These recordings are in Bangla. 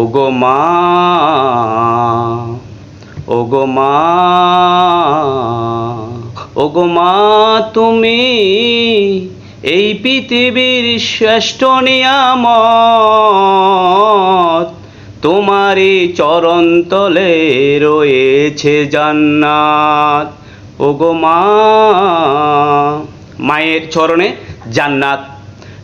ওগো মা ওগো মা ওগো মা, তুমি এই পৃথিবীর শ্রেষ্ঠ নিয়ামত। তোমারই চরণ তলে রয়েছে জান্নাত। ওগো মা, মায়ের চরণে জান্নাত।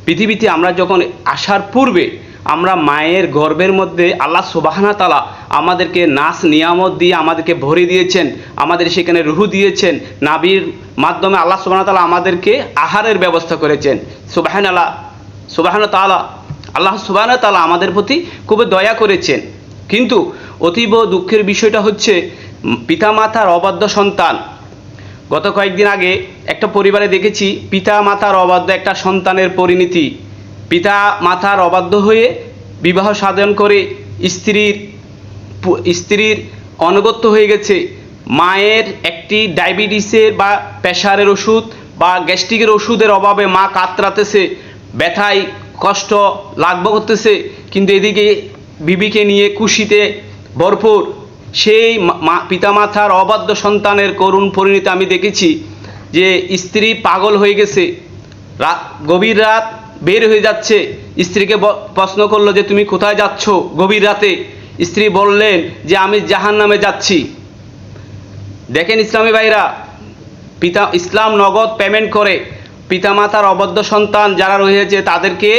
পৃথিবীতে আমরা যখন আসার পূর্বে আমরা মায়ের গর্ভের মধ্যে আল্লাহ সুবাহানা তালা আমাদেরকে নাচ নিয়ামত দিয়ে আমাদেরকে ভরে দিয়েছেন, আমাদের সেখানে রুহু দিয়েছেন, নাবির মাধ্যমে আল্লাহ সুবাহানা তালা আমাদেরকে আহারের ব্যবস্থা করেছেন। সুবাহান আল্লাহ সুবাহান তালা আল্লাহ সুবাহানা তালা আমাদের প্রতি খুবই দয়া করেছেন। কিন্তু অতীব দুঃখের বিষয়টা হচ্ছে, পিতামাতার অবাধ্য সন্তান। গত কয়েকদিন আগে একটা পরিবারে দেখেছি পিতা মাতার অবাধ্য একটা সন্তানের পরিণতি। পিতা মাতার অবাধ্য হয়ে বিবাহ সাধন করে স্ত্রীর স্ত্রীর অনগত্য হয়ে গেছে। মায়ের একটি ডায়াবেটিসের বা প্রেশারের ওষুধ বা গ্যাস্ট্রিকের ওষুধের অভাবে মা কাতরাতেছে, ব্যথায় কষ্ট লাগব করতেছে, কিন্তু এদিকে বিবিকে নিয়ে খুশিতে ভরপুর। সেই পিতামাতার অবাধ্য সন্তানের করুণ পরিণতি আমি দেখেছি যে স্ত্রী পাগল হয়ে গেছে। গভীর রাত বের হয়ে যাচ্ছে। স্ত্রীকে প্রশ্ন করল যে, তুমি কোথায় যাচ্ছ? গভীর রাতে স্ত্রী বললেন যে, আমি জাহান নামে যাচ্ছি। দেখেন ইসলামী ভাইরা, পিতা, ইসলাম নগদ পেমেন্ট করে। পিতামাতার অবদ্ধ সন্তান যারা রয়েছে, তাদেরকে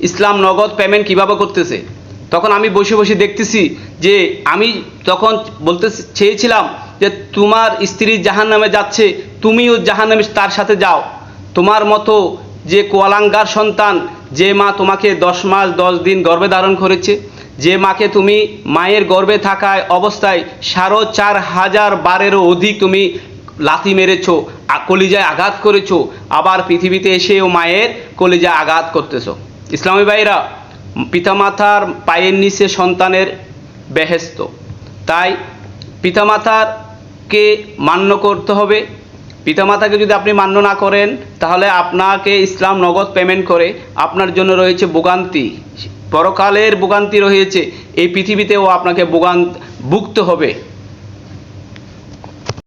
ইসলাম নগদ পেমেন্ট কীভাবে করতেছে? তখন আমি বসে বসে দেখতেছি যে, আমি তখন বলতে চেয়েছিলাম যে, তোমার স্ত্রী জাহান নামে যাচ্ছে, তুমিও জাহান নামে তার সাথে যাও। তোমার মতো যে কোয়ালাঙ্গার সন্তান, যে মা তোমাকে দশ মাস দশ দিন গর্ভে ধারণ করেছে, যে মাকে তুমি মায়ের গর্ভে থাকায় অবস্থায় সাড়ে চার হাজার বারেরও অধিক তুমি লাথি মেরেছো কলিজায় আঘাত করেছ, আবার পৃথিবীতে এসেও মায়ের কলিজায় আঘাত করতেছো। ইসলামী ভাইরা, পিতামাতার পায়ের নিচে সন্তানের বেহেস্ত তাই পিতামাতারকে মান্য করতে হবে পিতামাতাকে যদি আপনি মান্য না করেন, তাহলে আপনাকে ইসলাম নগদ পেমেন্ট করে আপনার জন্য রয়েছে ভোগান্তি। পরকালের ভোগান্তি রয়েছে। এই পৃথিবীতেও আপনাকে ভোগান্ত ভুগতে হবে।